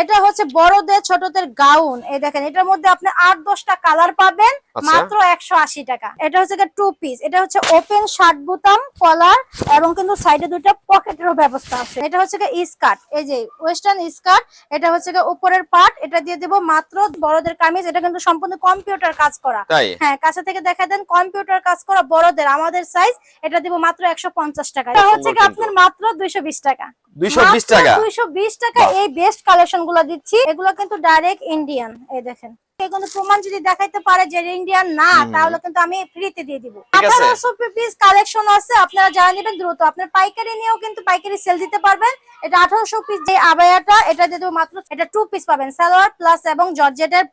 এটা হচ্ছে বড়দের ছোটদের গাউন। এই দেখেন এটার মধ্যে আপনি আট দশটা কালার পাবেন আচ্ছা। মাত্র একশো আশি টাকা। এটা হচ্ছে টু পিস এটা হচ্ছে ওপেন শার্ট বুতাম কলার এবং কিন্তু সাইডে দুটো পকেটেরও ব্যবস্থা আছে। এটা হচ্ছে স্কার্ট এই যে ওয়েস্টার্ন স্কার্ট এটা হচ্ছে উপরের পার্ট এটা দিয়ে দেবো মাত্র বড়দের কামিজ। এটা কিন্তু সম্পূর্ণ কম্পিউটার কাজ করা। হ্যাঁ কাছে থেকে দেখা দেন কম্পিউটার কাজ করা বড়দের। আমাদের সাইজ এটা দিব মাত্র একশো পঞ্চাশ টাকা। এটা হচ্ছে আপনার মাত্র দুইশো বিশ টাকা। দুইশো বিশ টাকা? দুইশো বিশ টাকা এই বেস্ট কালেকশন গুলো দিচ্ছি এগুলো কিন্তু ডাইরেক্ট ইন্ডিয়ান এই দেখেন। কিন্তু প্রমাণ যদি দেখাইতে পারে যে ইন্ডিয়ান না তাহলে কিন্তু আমি ফ্রিতে দিয়ে দিব। আছে। আঠারোশো পিস কালেকশন আছে আপনারা যারা নেবেন দ্রুত। আপনার পাইকারি নিয়েও কিন্তু পাইকারি সেল দিতে পারবেন। এটা আঠারোশো পিস যে আবায়াটা এটা দিয়ে দেবো মাত্র এটা টু পিস পাবেন। সালোয়ার প্লাস এবং জর্জেটের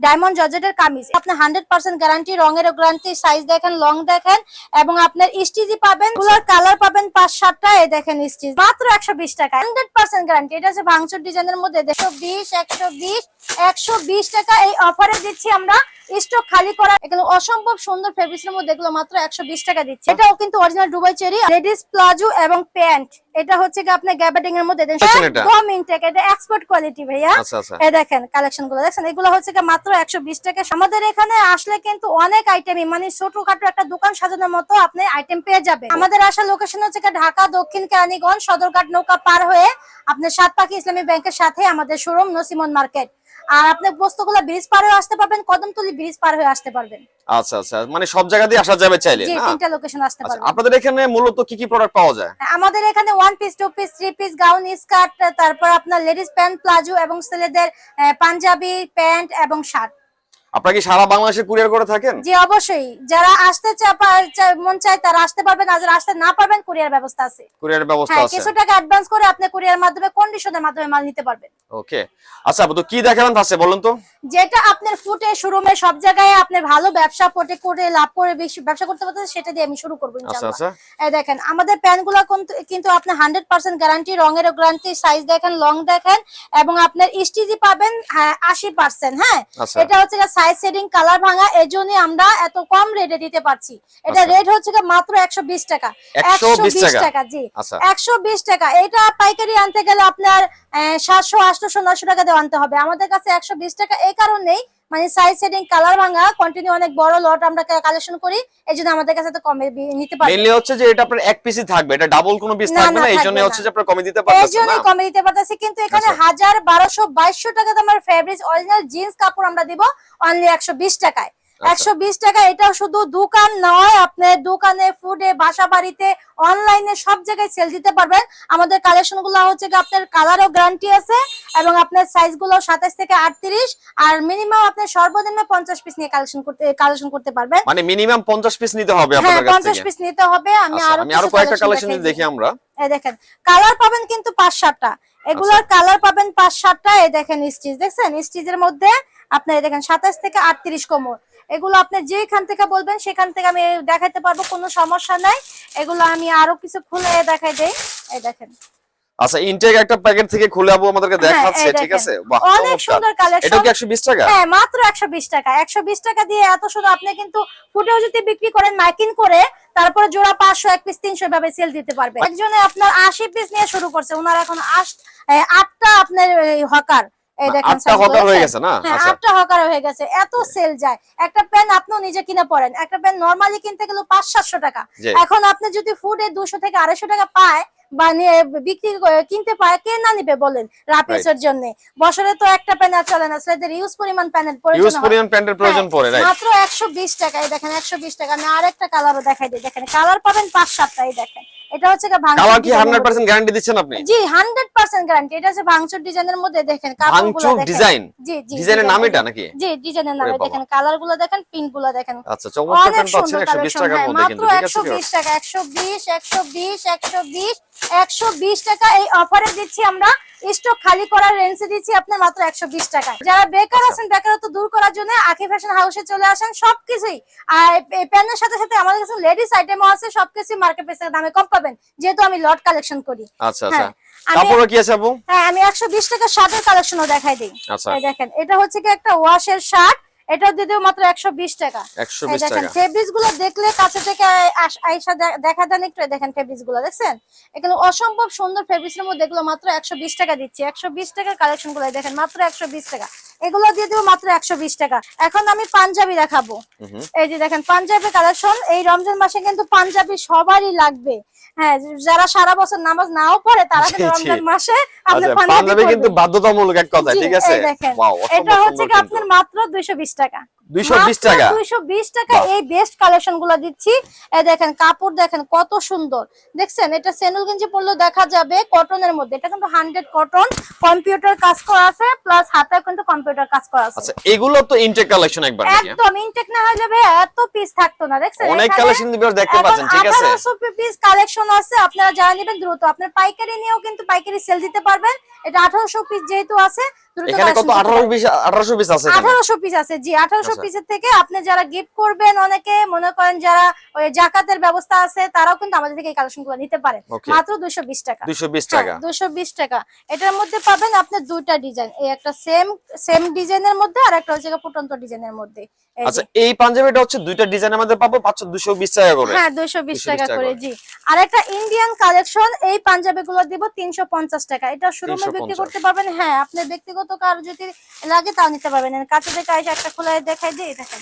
ডায়মন্ড জর্জেটের কামিজ। আপনি হান্ড্রেড পার্সেন্ট গ্যারান্টি রঙের গ্যারান্টি সাইজ দেখেন লং দেখেন এবং আপনার স্টিজি পাবেন। গুলার কালার পাবেন পাঁচ সাতটা এই দেখেন স্টিচ মাত্র একশো বিশ টাকা। হান্ড্রেড পার্সেন্ট গ্যারান্টি এটা হচ্ছে ভাঙচুর ডিজাইনের মধ্যে। একশো বিশ একশো বিশ একশো বিশ টাকা এই অফারে দিচ্ছি আমরা স্টক খালি করা। এগুলো অসম্ভব সুন্দর ফেব্রিক্সের মধ্যে এগুলো মাত্র একশো বিশ টাকা দিচ্ছে। এটাও কিন্তু original Dubai cherry ladies palazzo এবং প্যান্ট এটা হচ্ছে কি আপনি গ্যাবার্ডিং এর মধ্যে ইনটেক এটা। এক্সপোর্ট কোয়ালিটি ভাইয়া। আচ্ছা আচ্ছা। দেখেন কালেকশনগুলো দেখছেন? এগুলো হচ্ছে কি মাত্র একশো বিশ টাকা। আমাদের এখানে আসলে কিন্তু অনেক আইটেমই মানে ছোটখাটো একটা দোকান সাজানোর মতো আপনি আইটেম পেয়ে যাবেন। আমাদের আসার লোকেশন হচ্ছে কি ঢাকা দক্ষিণ কেরানীগঞ্জ সদরঘাট নৌকা পার হয়ে আপনার সাত পাখি ইসলামী ব্যাংকের সাথে আমাদের শোরুম নসিমন মার্কেট আর আপনি বস্তুগুলা ব্রিজ পার হয়ে আসতে পারবেন কদমতলি ব্রিজ পার হয়ে আসতে পারবেন। আচ্ছা আচ্ছা মানে সব জায়গা দিয়ে আসা যাবে চাইলে না? তিনটা লোকেশন আসতে আচ্ছা পারবেন। আপনাদের এখানে মূলত কি কি প্রোডাক্ট পাওয়া যায়? আমাদের এখানে one piece two piece three piece gown skirt তারপর আপনার লেডিস প্যান্ট প্লাজো এবং ছেলেদের পাঞ্জাবি প্যান্ট এবং শার্ট। আপনারা কি সারা বাংলাদেশে কুরিয়ার করে থাকেন? জি অবশ্যই। যারা আসতে মন চায় তারা আসতে পারবেন আর যারা আসতে না পারবেন কুরিয়ার ব্যবস্থা আছে। কুরিয়ারের ব্যবস্থা হ্যাঁ আছে। কিছু টাকা অ্যাডভান্স করে আপনি কুরিয়ার মাধ্যমে কন্ডিশনের মাধ্যমে মাল নিতে পারবেন। ওকে। আচ্ছা আপু তো কি দেখাবেন বলুন তো। যেটা আপনার ফুটে শোরুমে সব জায়গায় আপনি ভালো ব্যবসা পটে করে লাভ করে বেশি ব্যবসা করতে পারতেন সেটা দিয়ে আমি শুরু করব আচ্ছা ইনশাআল্লাহ। আচ্ছা। এই দেখেন আমাদের প্যান্টগুলো কিন্তু আপনি হান্ড্রেড পার্সেন্ট গ্যারান্টি রঙের গ্যারান্টি সাইজ দেখেন লং দেখেন এবং আপনার স্টিজি পাবেন আশি পার্সেন্ট হ্যাঁ? আচ্ছা। এটা হচ্ছে সাইজ সেটিং কালার ভাঙা এর জন্য আমরা এত কম রেটে দিতে পারছি। এটা আচ্ছা। রেট হচ্ছে গিয়ে মাত্র একশো বিশ টাকা। একশো বিশ টাকা? টাকা জি। আচ্ছা। একশো বিশ টাকা। এটা পাইকারি আনতে গেলে আপনার সাতশো আটশো নশো টাকা দিয়ে আনতে হবে। আমাদের কাছে একশো বিশ টাকা এই কারণেই মানে সাইজ সেটিং কালার ভাঙা কন্টিনিউ অনেক বড় লট আমরা কালেকশন করি এই জন্য আমাদের কাছে তো কমে নিতে পারি মেইনলি হচ্ছে যে এটা আপনার এক পিসই থাকবে এটা ডাবল কোনো পিস থাকবে না, এই জন্য হচ্ছে যে আপনারা কমে দিতে পারবেন এই না জন্যই কমে দিতে পারতেছি কিন্তু এখানে আচ্ছা। হাজার বারোশো বাইশশো টাকা দামের ফেব্রিক অরিজিনাল জিন্স কাপড় আমরা দিব অনলি একশো বিশ টাকায় আচ্ছা। একশো বিশ টাকা এটা শুধু দোকান নয় আপনার দোকানে ফুডে বাসা বাড়িতে অনলাইনে সব জায়গায় সেল দিতে পারবেন। আমাদের কালেকশনগুলো হচ্ছে আপনার কালারও গ্যারান্টি আছে এবং আপনার সাইজগুলো সাতাশ থেকে আটত্রিশ আর মিনিমাম আপনার সর্বনিম্ন পঞ্চাশ পিস নিয়ে কালেকশন করতে কালেকশন করতে পারবেন। মানে মিনিমাম পঞ্চাশ পিস নিতে হবে হ্যাঁ পঞ্চাশ পিস নিতে হবে আমি আচ্ছা, আরও কয়েকটা কালেকশন দেখি আমরা। এই দেখেন কালার পাবেন কিন্তু পাঁচ সাতটা। এগুলোর আচ্ছা। কালার পাবেন পাঁচ সাতটা এই দেখেন স্টিচ দেখছেন? স্টিচের মধ্যে আপনার এই দেখেন সাতাশ থেকে আটত্রিশ কোমর। এগুলো আপনি যেখান থেকে বলবেন সেখান থেকে আমি দেখাইতে পারব কোনো সমস্যা নাই। এগুলো আমি আরও কিছু খুলে দেখাই দেই। এই দেখেন। আচ্ছা ইনটেক একটা প্যাকেট থেকে খুলে আপু আমাদেরকে হ্যাঁ, দেখাচ্ছে ঠিক আছে? বাহ অনেক। সুন্দর এটা কি একশো বিশ টাকা? হ্যাঁ মাত্র একশো বিশ টাকা। একশো বিশ টাকা দিয়ে এত সুন্দর আপনি কিন্তু ফুটেও যদি বিক্রি করেন মাইকিং করে তারপরে জোড়া পাঁচশো এক পিস তিনশো ভাবে সেল দিতে পারবে। একজনে আপনার আশি পিস নিয়ে শুরু করছে। ওনার এখন আটটা আপনার হকার। এই দেখেন আটটা হকার হয়ে গেছে না? আচ্ছা। আটটা হকার হয়ে গেছে। এত সেল যায়। একটা পেন আপনিও নিজে কিনে পড়েন। একটা পেন নর্মালি কিনতে গেলে পাঁচ সাতশো টাকা এখন আপনি যদি ফুডে দুশো থেকে আড়াইশো টাকা পায় বা বিক্রি কিনতে পায় কে না নিবে বলেন রাপিসের জন্য? বছরে তো একটা চলে না। ছেলেদের ইউজ পরিমাণ প্যানের ইউজ প্রয়োজন। পরিমাণ প্যান্টের প্রয়োজন পড়ে রাইট মাত্র একশো বিশ টাকা। এই দেখেন একশো বিশ টাকা। আমি আরেকটা কালারও দেখাই দিই। দেখেন কালার পাবেন পাঁচ সাতটা এই দেখেন। এটা হচ্ছে কালার কি ডিজাইনের হান্ড্রেড মধ্যে। পার্সেন্ট গ্যারান্টি দিচ্ছেন আপনি? জি হান্ড্রেড পার্সেন্ট গ্যারান্টি এটা হচ্ছে ভাঙচুর ডিজাইনের মধ্যে দেখেন ভাঙচুর ডিজাইন জি জি ডিজাইনের নাম এটা নাকি? জি ডিজাইনের নাম দেখেন কালারগুলো দেখেন পিঙ্কগুলো দেখেন আচ্ছা চমৎকার প্যান্ট পাচ্ছেন সুন্দর একশো বিশ কালেকশন টাকার মধ্যে মাত্র কিন্তু একশো বিশ টাকা একশো বিশ একশো বিশ একশো বিশ একশো বিশ টাকা এই অফারে দিচ্ছি আমরা। স্টক খালি করার রেঞ্জে দিচ্ছি আপনার মাত্র একশো বিশ টাকা যারা বেকার। আছেন বেকারত্ব দূর করার জন্য আখি ফ্যাশন হাউসে চলে আসেন সবকিছুই। আর প্যানের সাথে সাথে আমাদের কাছে লেডিস আইটেমও আছে সবকিছু মার্কেট প্রাইসের দামে কম পাবেন যেহেতু আমি লট কালেকশন করি। আচ্ছা আচ্ছা। হ্যাঁ, আমি কাপড় কি আছে আপু? হ্যাঁ আমি একশো বিশ টাকা শার্টের কালেকশনও দেখাই দিই। আচ্ছা। দেখেন এটা হচ্ছে কি একটা ওয়াশের শার্ট এটাও দিয়ে দেবো মাত্র একশো বিশ টাকা। দেখেন ফেব্রিক ফেব্রিক্সগুলো দেখলে কাছে থেকে আইসা দেখা দেন একটু দেখেন ফেব্রিক্সগুলো দেখছেন? এগুলো অসম্ভব সুন্দর ফেব্রিক্স এর মধ্যে এগুলো মাত্র একশো বিশ টাকা দিচ্ছি। একশো বিশ টাকার কালেকশনগুলো দেখেন মাত্র একশো বিশ টাকা। এগুলো দিয়ে দেবো মাত্র একশো বিশ টাকা। এখন আমি পাঞ্জাবি দেখাবো। এই যে দেখেন পাঞ্জাবি কালেকশন এই রমজান মাসে কিন্তু পাঞ্জাবি সবারই লাগবে। হ্যাঁ যারা সারা বছর নামাজ নাও পড়ে তারা কিন্তু রমজান মাসে আপনি আচ্ছা পাঞ্জাবি পাঞ্জাবি কিন্তু বাধ্যতামূলক এক কথা ঠিক আছে। এটা হচ্ছে আপনার মাত্র দুইশো বিশ টাকা। 220 টাকা। দুইশো বিশ টাকা এই বেস্ট কালেকশন দিচ্ছি। এই দেখেন কাপড় দেখেন কত সুন্দর। দেখছেন এটা সেনুল গেঞ্জি পরলেও দেখা যাবে কটনের মধ্যে। এটা কিন্তু কটন কম্পিউটার কাজ করা আছে প্লাস হাতে কিন্তু কম্পিউটার কাজ করা আছে। আচ্ছা এগুলো তো ইনটেক কালেকশন একবার একদম ইনটেক না হলে ভাই এত পিস থাকতো না। দেখছেন অনেক এখানে কালেকশন দেখতে পাচ্ছেন ঠিক আছে। আঠারোশো পিস কালেকশন আছে আপনারা যারা নেবেন দ্রুত। আপনার পাইকারি নিয়েও কিন্তু পাইকারি সেল দিতে পারবেন। এটা আঠারোশো পিস যেহেতু আছে এখানে কত আঠারো পিস আঠারোশো পিস আছে এখানে? আঠারোশো পিস আছে জি আঠারোশো আচ্ছা। পিসের থেকে আপনি যারা গিফট করবেন অনেকে মনে করেন যারা ওই জাকাতের ব্যবস্থা আছে তারাও কিন্তু আমাদের থেকে এই নিতে পারে মাত্র দুশো বিশ টাকা। দুইশো বিশ টাকা। এটার মধ্যে পাবেন আপনি দুইটা ডিজাইন এই একটা সেম সেম ডিজাইনের মধ্যে আর একটা হচ্ছে ফুটন্ত ডিজাইনের মধ্যে। আচ্ছা এই পাঞ্জাবিটা হচ্ছে দুইটা ডিজাইনের মধ্যে পাবো পাঁচশো দুশো বিশ টাকা করে। হ্যাঁ দুইশো বিশ 220 টাকা করে। জি। আর একটা ইন্ডিয়ান কালেকশন এই পাঞ্জাবি গুলো দিব তিনশো পঞ্চাশ টাকা। এটা শোরুমে বিক্রি করতে পারবেন হ্যাঁ আপনি ব্যক্তিগত কারও যদি লাগে তাও নিতে পারবেন। কাছে থেকে এসে একটা খোলা দেখাই দিই দেখেন।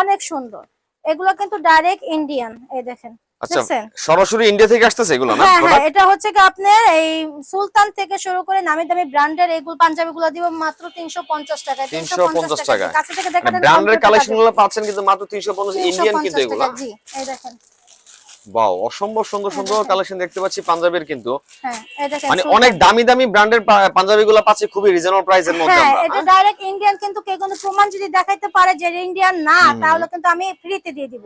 অনেক সুন্দর। এগুলো কিন্তু ডাইরেক্ট ইন্ডিয়ান এই দেখেন। আচ্ছা সরাসরি ইন্ডিয়া থেকে আসতেছে এগুলো না? হ্যাঁ হ্যাঁ এটা হচ্ছে কি আপনার এই সুলতান থেকে শুরু করে নামি দামি ব্র্যান্ডের এইগুলো পাঞ্জাবি গুলো দিব মাত্র তিনশো পঞ্চাশ টাকা 350 টাকা। কাছে থেকে দেখেন ব্র্যান্ডের কালেকশনগুলো কালেকশনগুলো পাচ্ছেন কিন্তু মাত্র তিনশো পঞ্চাশ ইন্ডিয়ান কিন্তু এগুলো। জি এই দেখেন। বাও অসম্ভব সুন্দর সুন্দর কালেকশন দেখতে পাচ্ছি পাঞ্জাবের কিন্তু। হ্যাঁ মানে অনেক দামি দামি ব্র্যান্ডের পাঞ্জাবি গুলো পাচ্ছি খুবই রিজনেবল প্রাইসের মধ্যে হ্যাঁ এটা হ্যাঁ? ডাইরেক্ট ইন্ডিয়ান কিন্তু কে কোনো প্রমাণ যদি দেখাইতে পারে যে ইন্ডিয়ান না। তাহলে কিন্তু আমি ফ্রিতে দিয়ে দিব।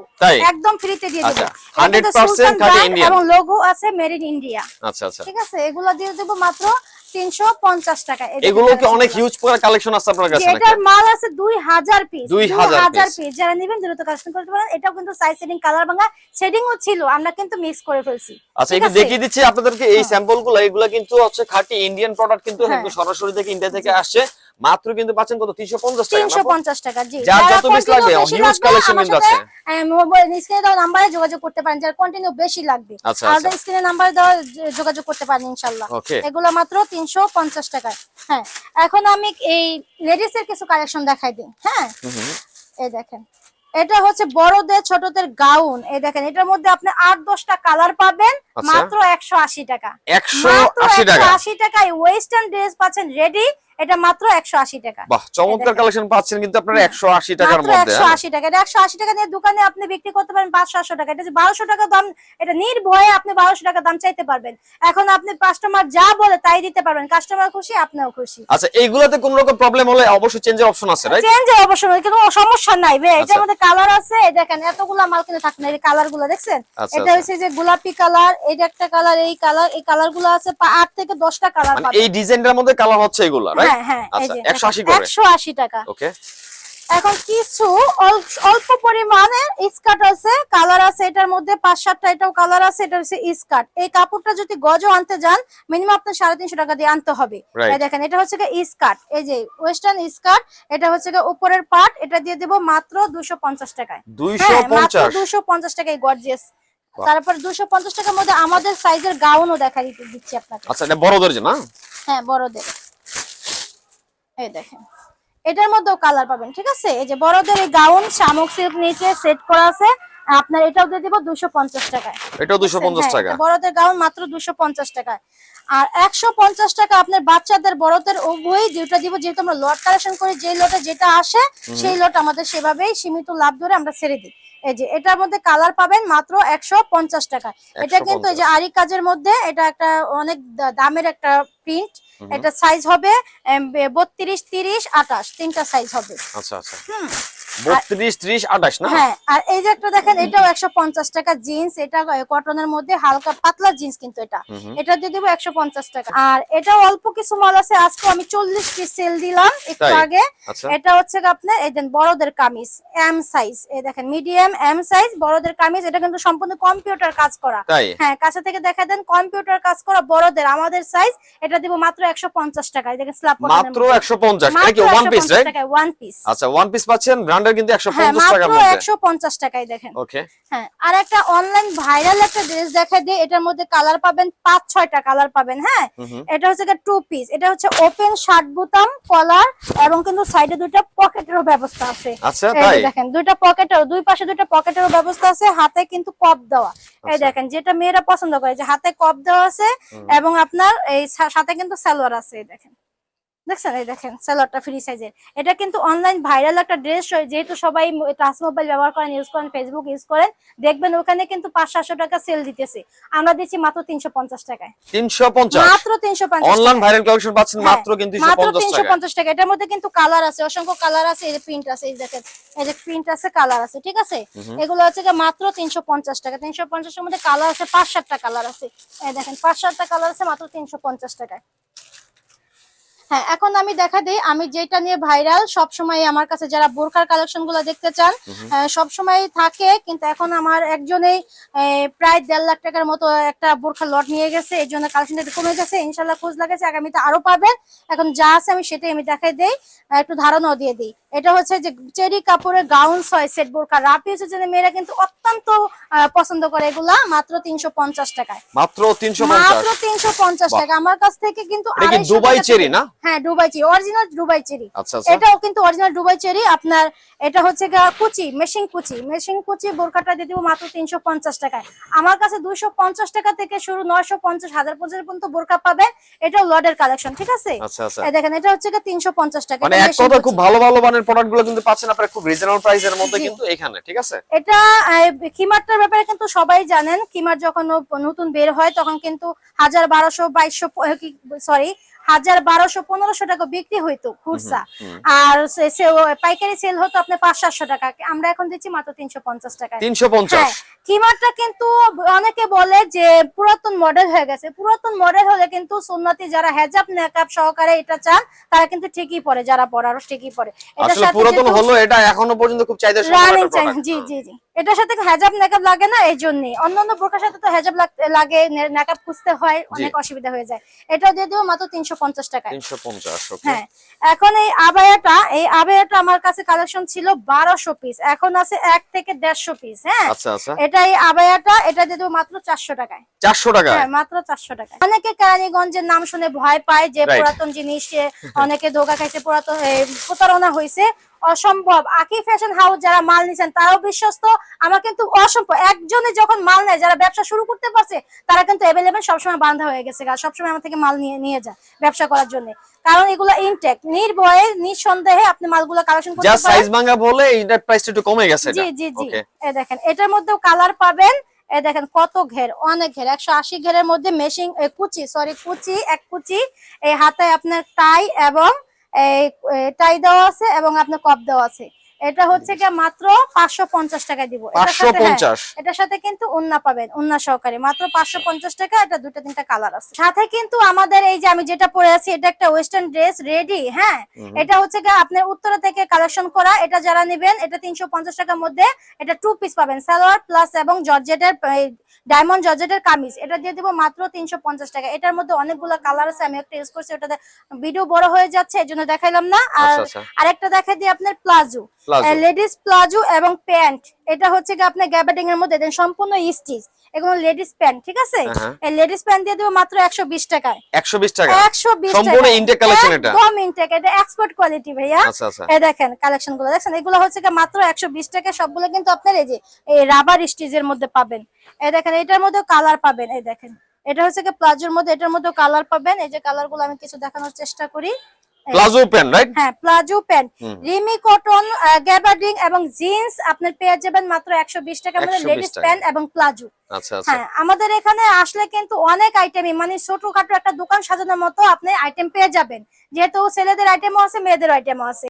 একদম ফ্রিতে দিয়ে দিব। আচ্ছা, 100% সুলতান খাঁটি brand এবং লোগো আছে মেড ইন ইন্ডিয়া আচ্ছা আচ্ছা। ঠিক আছে এগুলো দিয়ে দেব মাত্র তিনশো পঞ্চাশ টাকা। এগুলো কি অনেক হিউজ পুরো কালেকশন আছে আপনার কাছে এটার মাল আছে দুই হাজার পিস 2000 পিস যারা নেবেন দ্রুত কালেকশন করতে পারেন। এটাও কিন্তু সাইজ সেটিং কালার ভাঙা শেডিংও ছিল। আমরা কিন্তু মিক্স করে ফেলছি। আচ্ছা একটু দেখিয়ে দিচ্ছি আপনাদেরকে এই। স্যাম্পলগুলো। এগুলো কিন্তু হচ্ছে খাঁটি ইন্ডিয়ান প্রোডাক্ট কিন্তু হ্যাঁ। সরাসরি থেকে ইন্ডিয়া থেকে আসছে। মাত্র কিন্তু পাচ্ছেন কত? তিনশো পঞ্চাশ টাকা তিনশো না? পঞ্চাশ টাকা জি। যার যত পিস লাগবে হিউজ কালেকশন কিন্তু আছে। মোবাইল স্ক্রিনে দেওয়া নাম্বারে যোগাযোগ করতে পারেন যারা কন্টিনিউ বেশি লাগবে। আর স্ক্রিনে নাম্বার দেওয়া যোগাযোগ করতে পারেন ইনশাল্লাহ। ওকে এগুলো মাত্র তিনশো পঞ্চাশ টাকায় হ্যাঁ এখন আমি এই লেডিস এর কিছু কালেকশন দেখাই দিই। হ্যাঁ এই দেখেন। এটা হচ্ছে বড়দের ছোটদের গাউন এই দেখেন এটার মধ্যে আপনি আট দশটা কালার পাবেন আচ্ছা। মাত্র একশো আশি টাকা। একশো আশি টাকা। একশো আশি টাকায় ওয়েস্টার্ন ড্রেস পাচ্ছেন রেডি এটা মাত্র একশো আশি টাকা। বাহ চমৎকার কালেকশন পাচ্ছেন কিন্তু আপনারা একশো আশি টাকার মধ্যে একশো হ্যাঁ? আশি টাকা। এটা একশো আশি টাকা নিয়ে দোকানে আপনি বিক্রি করতে পারেন পাঁচশো আটশো টাকা। এটা যে বারোশো টাকা দাম এটা নির্ভয়ে আপনি বারোশো টাকা দাম চাইতে পারবেন। এখন আপনি কাস্টমার যা বলে তাই দিতে পারবেন। কাস্টমার খুশি আপনিও খুশি। আচ্ছা এইগুলাতে কোন রকম প্রবলেম হলে অবশ্যই চেঞ্জের অপশন আছে রাইট চেঞ্জ অবশ্য নয়, কিন্তু সমস্যা নাই আচ্ছা। এটার মধ্যে কালার আছে। এই দেখেন এতগুলা মাল কিন্তু থাকে না। এই কালারগুলো দেখছেন? আচ্ছা, এটা আচ্ছা। হচ্ছে যে গোলাপি কালার এটা একটা কালার এই কালার এই কালারগুলো আছে আট থেকে দশটা কালার মানে পাবেন। এই ডিজাইনটার মধ্যে কালার হচ্ছে এগুলা হ্যাঁ? হ্যাঁ আচ্ছা যে 180 করে একশো আশি টাকা। ওকে। এখন কিছু অল্প পরিমাণে স্কার্ট আছে কালার আছে এটার মধ্যে পাঁচ সাতটা এটাও কালার আছে এটা হচ্ছে স্কার্ট। এই কাপড়টা যদি গজও আনতে যান মিনিমাম আপনার সাড়ে তিনশো টাকা দিয়ে আনতে হবে। দেখেন এটা হচ্ছে স্কার্ট। এই যে ওয়েস্টার্ন স্কার্ট এটা হচ্ছে উপরের পার্ট এটা দিয়ে দেবো মাত্র দুশো পঞ্চাশ টাকায়। হ্যাঁ মাত্র দুশো পঞ্চাশ টাকায় গর্জিয়াস তারপর দুশো পঞ্চাশ টাকার মধ্যে আমাদের সাইজের গাউনও দেখা দিচ্ছি আপনাকে। আচ্ছা এটা বড়দের না হ্যাঁ বড়দের। এই দেখেন। এটার মধ্যেও কালার পাবেন, ঠিক আছে? এই যে বড়দের গাউন শামুক সিল্ক নিচে সেট করা আছে। আপনার এটাও দিয়ে দিব দুশো পঞ্চাশ টাকায়। এটাও দুশো পঞ্চাশ হ্যাঁ, টাকা। বড়দের গাউন মাত্র দুশো পঞ্চাশ টাকায়। আর একশো পঞ্চাশ টাকা আপনার বাচ্চাদের বড়দের উভয়ই দুইটা দিব যেহেতু আমরা লট কালেকশন করি যে লটে যেটা আসে সেই লট আমাদের সেভাবেই সীমিত লাভ ধরে আমরা ছেড়ে দিই। এই যে এটার মধ্যে কালার পাবেন মাত্র একশো পঞ্চাশ টাকা এটা কিন্তু এই যে আরি কাজের মধ্যে এটা একটা অনেক দামের একটা প্রিন্ট এটা সাইজ হবে বত্রিশ তিরিশ আঠাশ তিনটা সাইজ হবে। আচ্ছা আচ্ছা। হুম। বত্রিশ ত্রিশ আঠাশ না? হ্যাঁ আর এই যে একটা দেখেন এটাও একশো পঞ্চাশ টাকা জিন্স এটা কটনের মধ্যে হালকা পাতলা জিন্স কিন্তু এটা। হুম হুম। এটা দিয়ে দেবো একশো পঞ্চাশ টাকা। আর এটাও অল্প কিছু মাল আছে আজকে আমি চল্লিশ পিস সেল দিলাম একটু আগে। এটা হচ্ছে আপনার এই দেন বড়দের কামিজ এম সাইজ এই দেখেন মিডিয়াম এম সাইজ বড়দের কামিজ এটা কিন্তু সম্পূর্ণ কম্পিউটার কাজ করা। হ্যাঁ কাছে থেকে দেখা দেন কম্পিউটার কাজ করা বড়দের আমাদের সাইজ এটা দিব মাত্র একশো পঞ্চাশ টাকায় দেখেন স্ল্যাব মাত্র এটা কি one piece right one piece আচ্ছা ওয়ান পিস পাচ্ছেন ব্র্যান্ডের কিন্তু একশো হ্যাঁ পঞ্চাশ টাকার মাত্র মধ্যে। একশো পঞ্চাশ টাকায় দেখেন। ওকে হ্যাঁ আর একটা অনলাইন ভাইরাল একটা ড্রেস দেখা দিয়ে এটার মধ্যে কালার পাবেন পাঁচ ছয়টা কালার পাবেন হ্যাঁ। এটা হচ্ছে একটা টু পিস এটা হচ্ছে ওপেন শার্ট বুতাম কলার এবং কিন্তু সাইডে দুইটা পকেটেরও ব্যবস্থা আছে। আচ্ছা তাই? দেখেন দুইটা পকেটের দুই পাশে দুইটা পকেটেরও ব্যবস্থা আছে হাতে কিন্তু কপ দেওয়া। এই আচ্ছা। দেখেন যেটা মেয়েরা পছন্দ করে যে হাতে কপ দেওয়া আছে এবং আপনার এই সাথে কিন্তু সালোয়ার আছে এই দেখেন। দেখছেন? এই দেখেন সালোয়ারটা ফ্রি সাইজের এটা কিন্তু অনলাইন ভাইরাল একটা ড্রেস যেহেতু সবাই টাচ মোবাইল ব্যবহার করেন ইউজ করেন ফেসবুক ইউজ করেন দেখবেন ওখানে কিন্তু পাঁচ সাতশো টাকা সেল দিতেছে। আমরা দিচ্ছি মাত্র তিনশো পঞ্চাশ টাকায়। তিনশো পঞ্চাশ? মাত্র তিনশো পঞ্চাশ অনলাইন ভাইরাল কালেকশন পাচ্ছেন হ্যাঁ, মাত্র কিন্তু মাত্র তিনশো টাকা পঞ্চাশ টাকা এটার মধ্যে কিন্তু কালার আছে অসংখ্য কালার আছে এই যে প্রিন্ট আছে এই দেখেন এই যে প্রিন্ট আছে কালার আছে ঠিক আছে? এগুলো হচ্ছে মাত্র তিনশো পঞ্চাশ টাকা। তিনশো পঞ্চাশের মধ্যে কালার আছে পাঁচ সাতটা কালার আছে। এই দেখেন পাঁচ সাতটা কালার আছে মাত্র তিনশো পঞ্চাশ টাকায়। হ্যাঁ এখন আমি দেখা দিই আমি যেটা নিয়ে ভাইরাল সব সময় আমার কাছে যারা বোরকার কালেকশনগুলো দেখতে চান সব সময় থাকে কিন্তু এখন আমার একজনেই প্রায় দেড় লাখ টাকার মতো একটা বোরখা লট নিয়ে গেছে এই জন্য কালেকশনটা কমে গেছে ইনশাল্লাহ খোঁজ লাগেছে আগামীতে আরও পাবেন। এখন যা আছে আমি সেটাই আমি দেখাই দিই একটু ধারণাও দিয়ে দিই। এটা হচ্ছে যে চেরি কাপড়ের গাউন ছয় সেট বোরখা রাপি হচ্ছে যে মেয়েরা কিন্তু অত্যন্ত পছন্দ করে এগুলা মাত্র তিনশো পঞ্চাশ টাকায়। মাত্র তিনশো পঞ্চাশ? মাত্র তিনশো পঞ্চাশ টাকা আমার কাছ থেকে কিন্তু এটা কি 250 দুবাই চেরি না? হ্যাঁ Dubai cherry original Dubai cherry. আচ্ছা আচ্ছা। এটাও কিন্তু অরিজিনাল দুবাই চেরি। আপনার এটা হচ্ছে কুচি মেশিন কুচি। মেশিন কুচি বোরকাটা দিয়ে দিব মাত্র তিনশো পঞ্চাশ টাকায়। আমার কাছে দুইশো পঞ্চাশ টাকা থেকে শুরু নয়শো পঞ্চাশ হাজার পঞ্চাশ পর্যন্ত বোরকা পাবে এটাও লডের কালেকশন ঠিক আছে? আচ্ছা দেখেন এটা হচ্ছে তিনশো পঞ্চাশ টাকা। মানে। খুব ভালো ভালো মানের প্রোডাক্ট কিন্তু পাচ্ছেন আপনারা খুব রিজনেবল প্রাইসের মধ্যে কিন্তু এখানে ঠিক আছে? এটা আহ, কিমারটার ব্যাপারে কিন্তু সবাই জানেন কিমার যখন নতুন বের হয় তখন কিন্তু হাজার বারোশো বাইশশো সরি হাজার বারোশো পনেরোশো টাকা বিক্রি হইতো হুম। আর পাইকারি সেল হতো আপনার পাঁচ সাতশো টাকা। আমরা এখন দিচ্ছি মাত্র তিনশো পঞ্চাশ টাকা তিনশো পঞ্চাশ? হ্যাঁ কিমারটা কিন্তু অনেকে বলে যে পুরাতন মডেল হয়ে গেছে। পুরাতন মডেল হলে কিন্তু সুন্নতি যারা হেজাব মেকআপ সহকারে এটা চান তারা কিন্তু ঠিকই পরে যারা ঠিকই পরে। এটার আসলে সাথে পুরাতন হলো এটা এখনও পর্যন্ত খুব চাহিদা জি জি জি। এটার সাথে হেজাব মেকআপ লাগে না এই জন্যই অন্যান্য বোরকার সাথে তো হেজাব লাগে মেকআপ খুঁজতে হয় অনেক অসুবিধা হয়ে যায়। এটাও দিয়ে দেবো মাত্র তিনশো পঞ্চাশ টাকায়। তিনশো পঞ্চাশ হ্যাঁ। এখন এই আবায়াটা এই আবায়াটা আমার কাছে কালেকশন ছিল বারোশো পিস। এখন আছে এক থেকে দেড়শো পিস হ্যাঁ। আচ্ছা আচ্ছা। এটা এই আবায়াটা এটা দিয়ে দেবো মাত্র চারশো টাকায়। চারশো টাকা হ্যাঁ মাত্র চারশো টাকা অনেকে কেরানীগঞ্জের নাম শুনে ভয় পায় যে পুরাতন জিনিস অনেকে ধোকা খাইছে পুরাতন প্রতারণা হয়েছে অসম্ভব। আকি ফ্যাশন হাউস যারা মাল নিছেন তারাও বিশ্বস্ত। আমার কিন্তু অসম্ভব। একজনে যখন মাল নেয় যারা ব্যবসা শুরু করতে পারছে তারা কিন্তু অ্যাভেলেবেল সবসময় বান্ধা হয়ে গেছে। গা। সবসময় আমার থেকে মাল নিয়ে নিয়ে যায় ব্যবসা করার জন্য। কারণ এগুলো ইনটেক নির্ভয়ে নিঃসন্দেহে আপনি মালগুলো কালেকশন করতে পারেন। সাইজ ভাঙা বলে এইটার প্রাইসটা একটু কমে গেছে জি জি জি। ওকে এ দেখেন এটার মধ্যেও কালার পাবেন। এ দেখেন কত ঘের অনেক ঘের। একশো আশি ঘেরের মধ্যে মেশিং কুচি সরি কুচি এক কুচি। এই হাতে আপনার টাই এবং এই টাই দেওয়া আছে এবং আপনার কপ দেওয়া আছে। এটা হচ্ছে কি মাত্র পাঁচশো পঞ্চাশ টাকা দিব। এটার সাথে, হ্যাঁ, এটার সাথে কিন্তু উন্না পাবেন উন্না সহকারে। মাত্র পাঁচশো পঞ্চাশ টাকা এটা দুটো তিনটা কালার আছে। সাথে কিন্তু আমাদের এই যে আমি যেটা পরে আছি এটা একটা ওয়েস্টার্ন ড্রেস রেডি হ্যাঁ? এটা হচ্ছে গিয়ে আপনার উত্তরা থেকে কালেকশন করা এটা যারা নেবেন এটা তিনশো পঞ্চাশ টাকার মধ্যে এটা টু পিস পাবেন সালোয়ার প্লাস এবং জর্জেটের ডায়মন্ড জর্জেটের কামিজ। এটা দিয়ে দিব মাত্র তিনশো পঞ্চাশ টাকা। এটার মধ্যে অনেকগুলো কালার আছে আমি একটা ইউজ করছি ওটাতে ভিডিও বড় হয়ে যাচ্ছে এই জন্য দেখাইলাম না। আর আচ্ছা আচ্ছা। আরেকটা দেখাই দিই আপনার প্লাজো। লেডিস প্লাজো এবং প্যান্ট। এটা হচ্ছে কি আপনার গ্যাবার্ডিং এর মধ্যে দেন সম্পূর্ণ স্টিচ। এগুলো লেডিস প্যান্ট ঠিক আছে? হ্যাঁ। এই লেডিস প্যান্ট দিয়ে দেবো মাত্র একশো বিশ টাকায়। একশো বিশ টাকা? একশো বিশ সম্পূর্ণ intake collection এটা? একদম ইনটেক এটা এক্সপোর্ট কোয়ালিটি ভাইয়া। আচ্ছা আচ্ছা। এই দেখেন কালেকশনগুলো দেখছেন? এগুলো হচ্ছে কি মাত্র একশো বিশ টাকা। সবগুলো কিন্তু আপনার এই যে এই রাবার স্টিচের মধ্যে পাবেন। এই দেখেন এটার মধ্যে কালার পাবেন এই দেখেন। এটা হচ্ছে কি প্লাজোর মধ্যে এটার মধ্যে কালার পাবেন। এই যে কালারগুলো আমি কিছু দেখানোর চেষ্টা করি। প্লাজো প্যান্ট রাইট হ্যাঁ প্লাজো প্যান্ট রিমি কটন গ্যাবার্ডিং এবং জিন্স আপনার পেয়ে যাবেন মাত্র একশো বিশ টাকার মধ্যে লেডিস প্যান্ট এবং প্লাজো আচ্ছা আচ্ছা। হ্যাঁ আমাদের এখানে আসলে কিন্তু অনেক আইটেমই মানে ছোটখাটো একটা দোকান সাজানোর মতো আপনি আইটেম পেয়ে যাবেন। যেহেতু ছেলেদের আইটেমও আছে মেয়েদের আইটেমও আছে।